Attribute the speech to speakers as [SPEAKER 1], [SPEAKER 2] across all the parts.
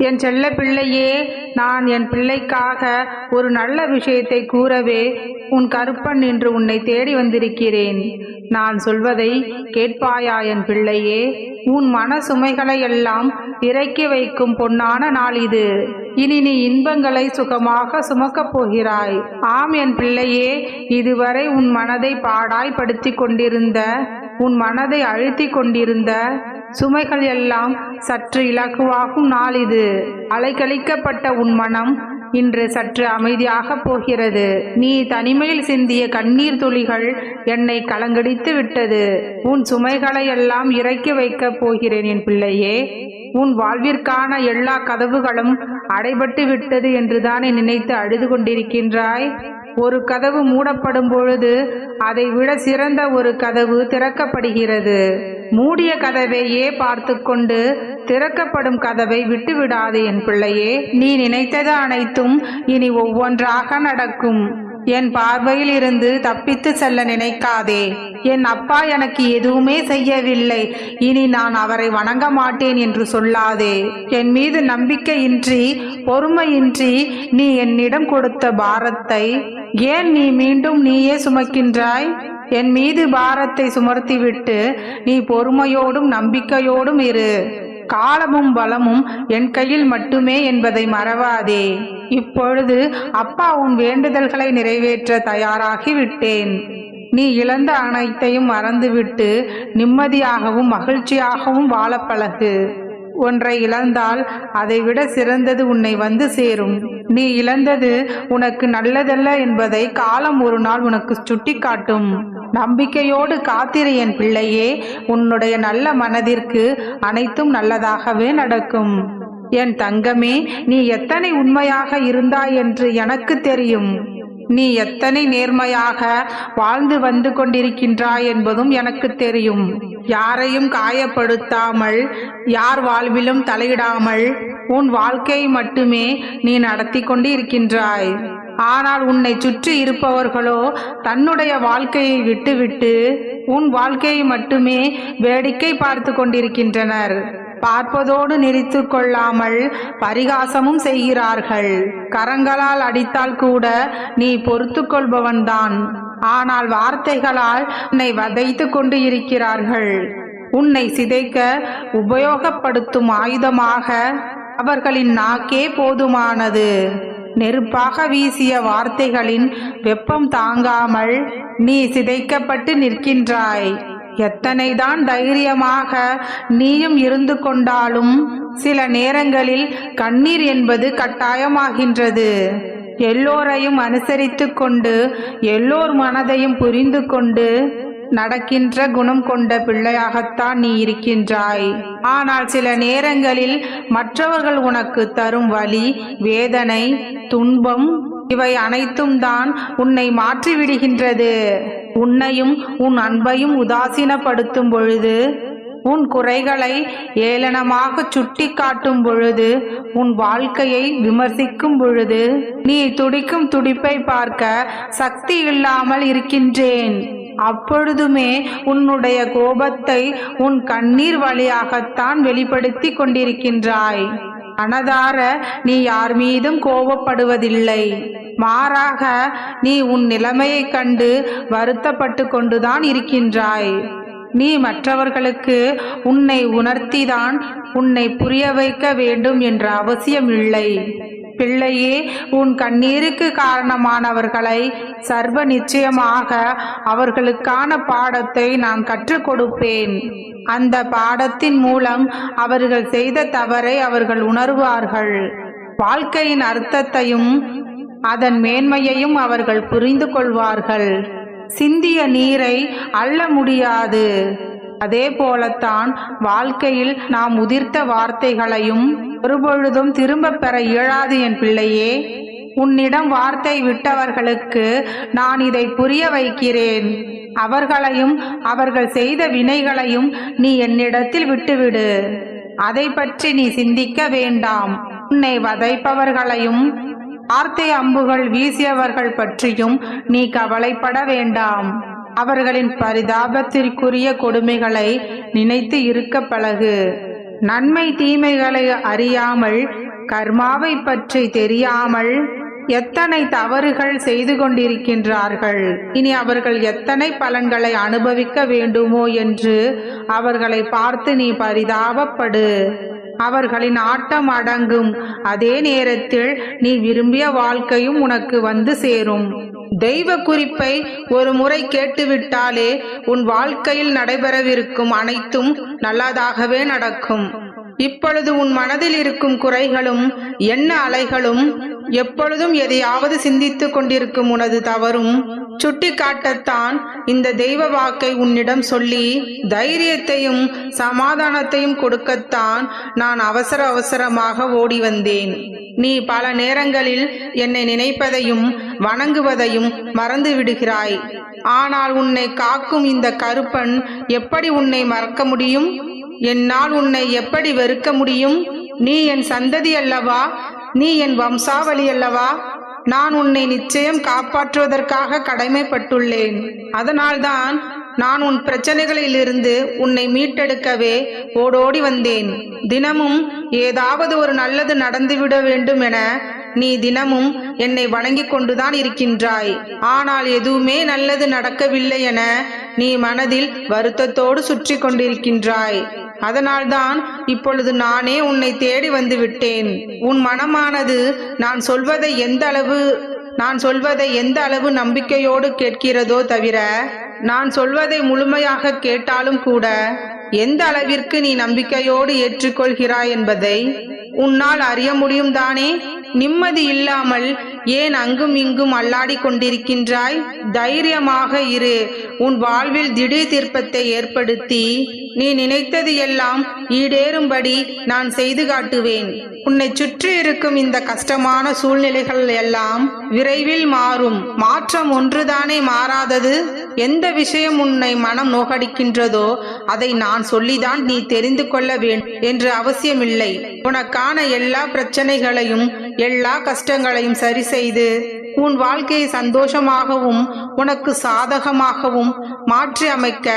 [SPEAKER 1] என் செல்ல பிள்ளையே நான் என் பிள்ளைக்காக ஒரு நல்ல விஷயத்தை கூறவே உன் கருப்பன் என்று உன்னை தேடி வந்திருக்கிறேன். நான் சொல்வதை கேட்பாயா என் பிள்ளையே? உன் மன சுமைகளை எல்லாம் இறக்கி வைக்கும் பொன்னான நாள் இது. இனி நீ இன்பங்களை சுகமாக சுமக்கப் போகிறாய். ஆம் என் பிள்ளையே இதுவரை உன் மனதை பாடாய்படுத்தி கொண்டிருந்த உன் மனதை அழுத்திக் கொண்டிருந்த சுமைகள் எல்லாம் சற்று இலகுவாகும் நாள் இது. அலைக்கழிக்கப்பட்ட உன் மனம் இன்று சற்று அமைதியாக போகிறது. நீ தனிமையில் சிந்திய கண்ணீர் துளிகள் என்னை கலங்கடித்து விட்டது. உன் சுமைகளை எல்லாம் இறக்கி வைக்கப் போகிறேன் என் பிள்ளையே. உன் வாழ்விற்கான எல்லா கதவுகளும் அடைபட்டு விட்டது என்றுதானே நினைத்து அழுது கொண்டிருக்கின்றாய்? ஒரு கதவு மூடப்படும் பொழுது அதை விட சிறந்த ஒரு கதவு திறக்கப்படுகிறது. மூடிய கதவையே பார்த்து கொண்டு திறக்கப்படும் கதவை விட்டுவிடாது என் பிள்ளையே. நீ நினைத்தது அனைத்தும் இனி ஒவ்வொன்றாக நடக்கும். என் பார்வையில் இருந்து தப்பித்து செல்ல நினைக்காதே. என் அப்பா எனக்கு எதுவுமே செய்யவில்லை. இனி நான் அவரை வணங்க மாட்டேன் என்று சொல்லாதே. என் மீது நம்பிக்கையின்றி பொறுமையின்றி நீ என்னிடம் கொடுத்த பாரத்தை ஏன் நீ மீண்டும் நீயே சுமக்கின்றாய்? என் மீது பாரத்தை சுமர்த்திவிட்டு நீ பொறுமையோடும் நம்பிக்கையோடும் இரு. காலமும் பலமும் என் கையில் மட்டுமே என்பதை மறவாதே. இப்பொழுது அப்பா உன் வேண்டுதல்களை நிறைவேற்ற தயாராகி விட்டேன். நீ இழந்த அனைத்தையும் மறந்துவிட்டு நிம்மதியாகவும் மகிழ்ச்சியாகவும் வாழ பழகு. ஒன்றை இழந்தால் அதைவிட சிறந்தது உன்னை வந்து சேரும். நீ இழந்தது உனக்கு நல்லதல்ல என்பதை காலம் ஒரு நாள் உனக்கு சுட்டிக்காட்டும். நம்பிக்கையோடு காத்திரு என் பிள்ளையே உன்னுடைய நல்ல மனதிற்கு அனைத்தும் நல்லதாகவே நடக்கும். என் தங்கமே நீ எத்தனை உண்மையாக இருந்தாய் என்று எனக்கு தெரியும். நீ எத்தனை நேர்மையாக வாழ்ந்து வந்து கொண்டிருக்கின்றாய் என்பதும் எனக்கு தெரியும். யாரையும் காயப்படுத்தாமல் யார் வாழ்விலும் தலையிடாமல் உன் வாழ்க்கையை மட்டுமே நீ நடத்தி கொண்டு இருக்கின்றாய் ஆனால் உன்னை சுற்றி இருப்பவர்களோ தன்னுடைய வாழ்க்கையை விட்டுவிட்டு உன் வாழ்க்கையை மட்டுமே வேடிக்கை பார்த்து கொண்டிருக்கின்றனர். பார்ப்பதோடு நிறுத்து கொள்ளாமல் பரிகாசமும் செய்கிறார்கள். கரங்களால் அடித்தால் கூட நீ பொறுத்து கொள்பவன்தான். ஆனால் வார்த்தைகளால் உன்னை வதைத்து கொண்டு இருக்கிறார்கள் உன்னை சிதைக்க உபயோகப்படுத்தும் ஆயுதமாக அவர்களின் நாக்கே போதுமானது. நெருப்பாக வீசிய வார்த்தைகளின் வெப்பம் தாங்காமல் நீ சிதைக்கப்பட்டு நிற்கின்றாய். எத்தனைதான் தைரியமாக நீயும் இருந்து கொண்டாலும் சில நேரங்களில் கண்ணீர் என்பது கட்டாயமாகின்றது. எல்லோரையும் அனுசரித்து கொண்டு எல்லோர் மனதையும் புரிந்து கொண்டு நடக்கின்ற குணம் கொண்ட பிள்ளையாகத்தான் நீ இருக்கின்றாய். ஆனால் சில நேரங்களில் மற்றவர்கள் உனக்கு தரும் வலி வேதனை துன்பம் இவை அனைத்தும் தான் உன்னை மாற்றிவிடுகின்றது. உன்னையும் உன் அன்பையும் உதாசீனப்படுத்தும் பொழுது உன் குறைகளை ஏளனமாக சுட்டி காட்டும் பொழுது உன் வாழ்க்கையை விமர்சிக்கும் பொழுது நீ துடிக்கும் துடிப்பை பார்க்க சக்தி இல்லாமல் இருக்கின்றேன். அப்பொழுதுமே உன்னுடைய கோபத்தை உன் கண்ணீர் வழியாகத்தான் வெளிப்படுத்தி கொண்டிருக்கின்றாய். மனதார நீ யார் மீதும் கோபப்படுவதில்லை. மாறாக நீ உன் நிலைமையைக் கண்டு வருத்தப்பட்டு கொண்டுதான் இருக்கின்றாய். நீ மற்றவர்களுக்கு உன்னை உணர்த்திதான் உன்னை புரிய வைக்க வேண்டும் என்ற அவசியம் இல்லை பிள்ளையே உன் கண்ணீருக்கு காரணமானவர்களை சர்வ நிச்சயமாக அவர்களுக்கான பாடத்தை நான் கற்றுக் கொடுப்பேன். அந்த பாடத்தின் மூலம் அவர்கள் செய்த தவறை அவர்கள் உணர்வார்கள். வாழ்க்கையின் அர்த்தத்தையும் அதன் மேன்மையையும் அவர்கள் புரிந்து கொள்வார்கள் சிந்திய நீரை அள்ள முடியாது. அதே போலத்தான் வாழ்க்கையில் நாம் உதிர்த்த வார்த்தைகளையும் ஒருபொழுதும் திரும்ப பெற இயலாது என் பிள்ளையே. உன்னிடம் வார்த்தை விட்டவர்களுக்கு நான் இதை புரிய வைக்கிறேன். அவர்களையும் அவர்கள் செய்த வினைகளையும் நீ என்னிடத்தில் விட்டுவிடு. அதை பற்றி நீ சிந்திக்க வேண்டாம். உன்னை வதைப்பவர்களையும் வார்த்தை அம்புகள் வீசியவர்கள் பற்றியும் நீ கவலைப்பட வேண்டாம். அவர்களின் பரிதாபத்திற்குரிய கொடுமைகளை நினைத்து இருக்க பழகு. நன்மை தீமைகளை அறியாமல் கர்மாவை பற்றி தெரியாமல் எத்தனை தவறுகள் செய்து கொண்டிருக்கின்றார்கள்? இனி அவர்கள் எத்தனை பலன்களை அனுபவிக்க வேண்டுமோ என்று அவர்களை பார்த்து நீ பரிதாபப்படு. அவர்களின் ஆட்டம் அடங்கும். அதே நேரத்தில் நீ விரும்பிய வாழ்க்கையும் உனக்கு வந்து சேரும். தெய்வ குறிப்பை ஒரு முறை கேட்டுவிட்டாலே உன் வாழ்க்கையில் நடைபெறவிருக்கும் அனைத்தும் நல்லதாகவே நடக்கும். இப்பொழுது உன் மனதில் இருக்கும் குறைகளும் எண்ண அலைகளும் எப்பொழுதும் எதையாவது சிந்தித்துக் கொண்டிருக்கும் உனது தவறும் சுட்டிக்காட்டத்தான் இந்த தெய்வ வாக்கை உன்னிடம் சொல்லி தைரியத்தையும் சமாதானத்தையும் கொடுக்கத்தான் நான் அவசர அவசரமாக ஓடி வந்தேன். நீ பல நேரங்களில் என்னை நினைப்பதையும் வணங்குவதையும் மறந்து விடுகிறாய். ஆனால் உன்னை காக்கும் இந்த கருப்பன் எப்படி உன்னை மறக்க முடியும்? என்னால் உன்னை எப்படி வெறுக்க முடியும்? நீ என் சந்ததி அல்லவா? நீ என் வம்சாவளி அல்லவா? நான் உன்னை நிச்சயம் காப்பாற்றுவதற்காக கடமைப்பட்டுள்ளேன். அதனால்தான் நான் உன் பிரச்சனைகளிலிருந்து உன்னை மீட்டெடுக்கவே ஓடோடி வந்தேன். தினமும் ஏதாவது ஒரு நல்லது நடந்துவிட வேண்டும் என நீ தினமும் என்னை வணங்கிக் கொண்டுதான் இருக்கின்றாய். ஆனால் எதுவுமே நல்லது நடக்கவில்லை என நீ மனதில் வருத்தத்தோடு சுற்றி கொண்டிருக்கின்றாய். அதனால்தான் இப்பொழுது நானே உன்னை தேடி வந்து விட்டேன். உன் மனமானது நான் சொல்வதை எந்த அளவு நான் சொல்வதை எந்த அளவு நம்பிக்கையோடு கேட்கிறதோ தவிர நான் சொல்வதை முழுமையாக கேட்டாலும் கூட எந்த அளவிற்கு நீ நம்பிக்கையோடு ஏற்றுக்கொள்கிறாய் என்பதை உன்னால் அறிய முடியும் தானே. நிம்மதி இல்லாமல் ஏன் அங்கும் இங்கும் அல்லாடி கொண்டிருக்கின்றாய்? தைரியமாக இரு. உன் வாழ்வில் திடீர் திருப்பத்தை ஏற்படுத்தி நீ நினைத்தது எல்லாம் ஈடேறும்படி நான் செய்து காட்டுவேன். உன்னை சுற்றி இருக்கும் இந்த கஷ்டமான சூழ்நிலைகள் எல்லாம் விரைவில் மாறும். மாற்றம் ஒன்றுதானே மாறாதது? எந்த விஷயம் உன்னை மனம் நோகடிக்கின்றதோ அதை நான் சொல்லிதான் நீ தெரிந்து கொள்ள வேண்டும் என்று அவசியமில்லை. உனக்கான எல்லா பிரச்சனைகளையும் எல்லா கஷ்டங்களையும் சரி செய்து உன் வாழ்க்கையை சந்தோஷமாகவும் உனக்கு சாதகமாகவும் மாற்றி அமைக்க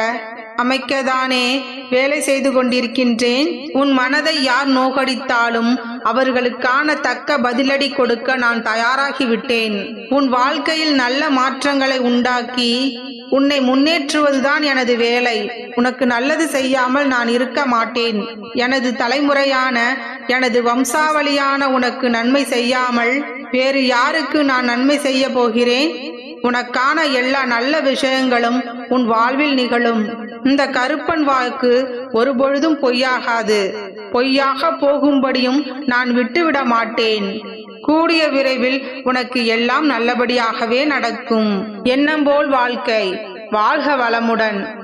[SPEAKER 1] அமைக்கதானே வேலை செய்து கொண்டிருக்கின்றேன். உன் மனதை யார் நோகடித்தாலும் அவர்களுக்கான தக்க பதிலடி கொடுக்க நான் தயாராகிவிட்டேன். உன் வாழ்க்கையில் நல்ல மாற்றங்களை உண்டாக்கி உன்னை முன்னேற்றுவதுதான் எனது வேலை. உனக்கு நல்லது செய்யாமல் நான் இருக்க மாட்டேன். எனது தலைமுறையான எனது வம்சாவளியான உனக்கு நன்மை செய்யாமல் வேறு யாருக்கு நான் நன்மை செய்ய போகிறேன்? உனக்கான எல்லா நல்ல விஷயங்களும் உன் வாழ்வில் நிகழும். இந்த கருப்பன் வாக்கு ஒருபொழுதும் பொய்யாகாது. பொய்யாக போகும்படியும் நான் விட்டுவிட மாட்டேன். கூடிய விரைவில் உனக்கு எல்லாம் நல்லபடியாகவே நடக்கும். எண்ணம் போல் வாழ்க்கை. வாழ்க வளமுடன்.